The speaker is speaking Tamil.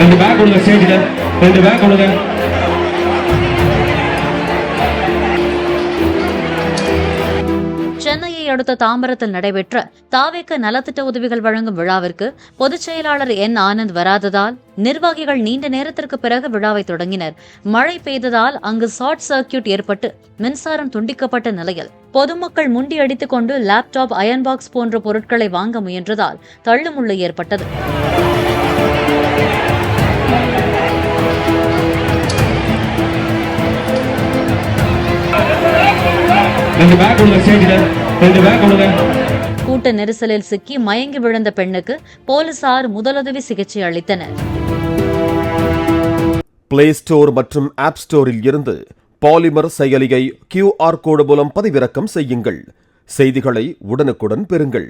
ரெண்டு பேக் கொடுங்க ஸ்டேஜில் ரெண்டு பேக் கொடுங்க சென்னையை அடுத்த தாம்பரத்தில் நடைபெற்ற தாவேக்க நலத்திட்ட உதவிகள் வழங்கும் விழாவிற்கு பொதுச் செயலாளர் என் ஆனந்த் வராததால் நிர்வாகிகள் நீண்ட நேரத்திற்கு பிறகு விழாவை தொடங்கினர். மழை பெய்ததால் அங்கு ஷார்ட் சர்க்கியூட் ஏற்பட்டு மின்சாரம் துண்டிக்கப்பட்ட நிலையில் பொதுமக்கள் முண்டி அடித்துக் கொண்டு லேப்டாப் அயன் பாக்ஸ் போன்ற பொருட்களை வாங்க முயன்றதால் தள்ளுமுள்ளு ஏற்பட்டது. ரெண்டு பேக் கொடுங்க ஸ்டேஜில் ரெண்டு பேக் கொடுங்க. கூட்ட நெரிசலில் சிக்கி மயங்கி விழுந்த பெண்ணுக்கு போலீசார் முதலுதவி சிகிச்சை அளித்தனர். பிளே ஸ்டோர் மற்றும் ஆப் ஸ்டோரில் இருந்து பாலிமர் செயலியை கியூஆர் கோடு மூலம் பதிவிறக்கம் செய்யுங்கள். செய்திகளை உடனுக்குடன் பெறுங்கள்.